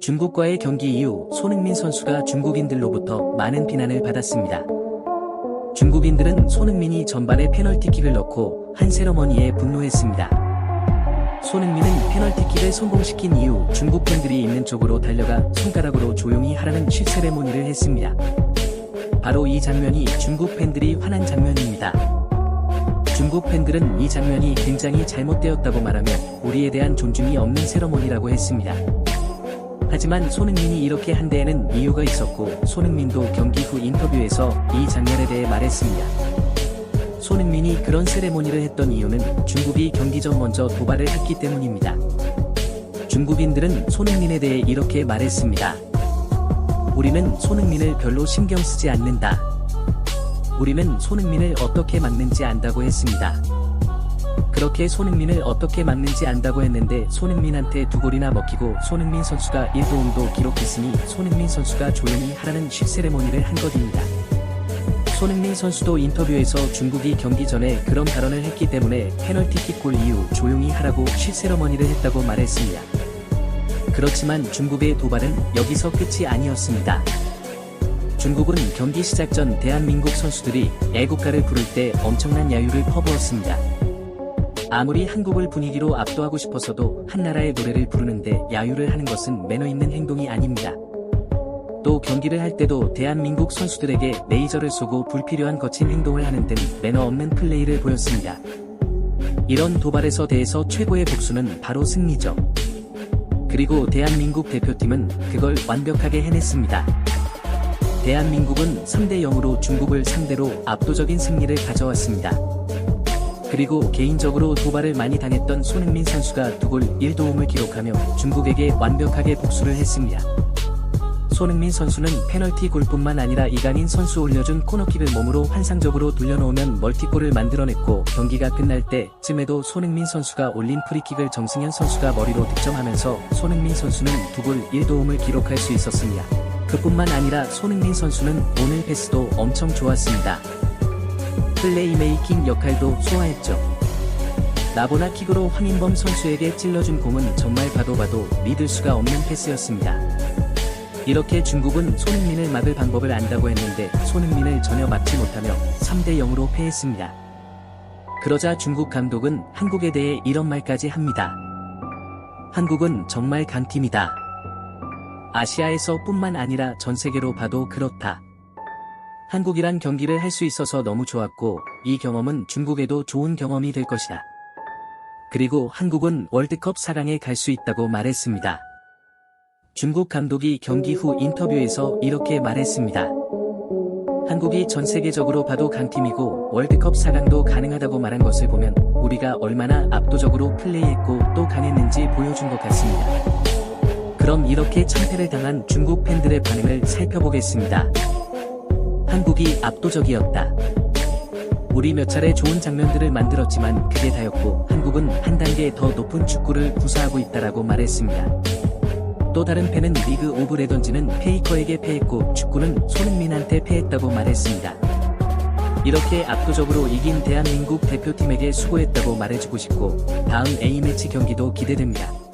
중국과의 경기 이후 손흥민 선수가 중국인들로부터 많은 비난을 받았습니다. 중국인들은 손흥민이 전반에 페널티킥을 넣고 한 세러머니에 분노했습니다. 손흥민은 페널티킥을 성공시킨 이후 중국 팬들이 있는 쪽으로 달려가 손가락으로 조용히 하라는 쉿 세레모니를 했습니다. 바로 이 장면이 중국 팬들이 화난 장면입니다. 중국 팬들은 이 장면이 굉장히 잘못되었다고 말하며 우리에 대한 존중이 없는 세러머니라고 했습니다. 하지만 손흥민이 이렇게 한 데에는 이유가 있었고 손흥민도 경기 후 인터뷰에서 이 장면에 대해 말했습니다. 손흥민이 그런 세레모니를 했던 이유는 중국이 경기 전 먼저 도발을 했기 때문입니다. 중국인들은 손흥민에 대해 이렇게 말했습니다. 우리는 손흥민을 별로 신경 쓰지 않는다. 우리는 손흥민을 어떻게 막는지 안다고 했습니다. 그렇게 손흥민을 어떻게 막는지 안다고 했는데 손흥민한테 두 골이나 먹히고 손흥민 선수가 1도움도 기록했으니 손흥민 선수가 조용히 하라는 쉿 세레모니를 한 것입니다. 손흥민 선수도 인터뷰에서 중국이 경기 전에 그런 발언을 했기 때문에 페널티킥 골 이후 조용히 하라고 쉿 세레머니를 했다고 말했습니다. 그렇지만 중국의 도발은 여기서 끝이 아니었습니다. 중국은 경기 시작 전 대한민국 선수들이 애국가를 부를 때 엄청난 야유를 퍼부었습니다. 아무리 한국을 분위기로 압도하고 싶어서도 한 나라의 노래를 부르는데 야유를 하는 것은 매너 있는 행동이 아닙니다. 또 경기를 할 때도 대한민국 선수들에게 레이저를 쏘고 불필요한 거친 행동을 하는 등 매너 없는 플레이를 보였습니다. 이런 도발에서 대해서 최고의 복수는 바로 승리죠. 그리고 대한민국 대표팀은 그걸 완벽하게 해냈습니다. 대한민국은 3대 0으로 중국을 상대로 압도적인 승리를 가져왔습니다. 그리고 개인적으로 도발을 많이 당했던 손흥민 선수가 두 골 1도움을 기록하며 중국에게 완벽하게 복수를 했습니다. 손흥민 선수는 페널티 골뿐만 아니라 이강인 선수 올려준 코너킥을 몸으로 환상적으로 돌려놓으면 멀티골을 만들어냈고 경기가 끝날 때쯤에도 손흥민 선수가 올린 프리킥을 정승현 선수가 머리로 득점하면서 손흥민 선수는 두 골 1도움을 기록할 수 있었습니다. 그뿐만 아니라 손흥민 선수는 오늘 패스도 엄청 좋았습니다. 플레이메이킹 역할도 소화했죠. 나보나 킥으로 황인범 선수에게 찔러준 공은 정말 봐도 봐도 믿을 수가 없는 패스였습니다. 이렇게 중국은 손흥민을 막을 방법을 안다고 했는데 손흥민을 전혀 막지 못하며 3대 0으로 패했습니다. 그러자 중국 감독은 한국에 대해 이런 말까지 합니다. 한국은 정말 강팀이다. 아시아에서 뿐만 아니라 전 세계로 봐도 그렇다. 한국이란 경기를 할 수 있어서 너무 좋았고 이 경험은 중국에도 좋은 경험이 될 것이다. 그리고 한국은 월드컵 4강에 갈 수 있다고 말했습니다. 중국 감독이 경기 후 인터뷰에서 이렇게 말했습니다. 한국이 전 세계적으로 봐도 강팀이고 월드컵 4강도 가능하다고 말한 것을 보면 우리가 얼마나 압도적으로 플레이했고 또 강했는지 보여준 것 같습니다. 그럼 이렇게 참패를 당한 중국 팬들의 반응을 살펴보겠습니다. 한국이 압도적이었다. 우리 몇 차례 좋은 장면들을 만들었지만 그게 다였고 한국은 한 단계 더 높은 축구를 구사하고 있다라고 말했습니다. 또 다른 팬은 리그 오브 레던즈는 페이커에게 패했고 축구는 손흥민한테 패했다고 말했습니다. 이렇게 압도적으로 이긴 대한민국 대표팀에게 수고했다고 말해주고 싶고 다음 A매치 경기도 기대됩니다.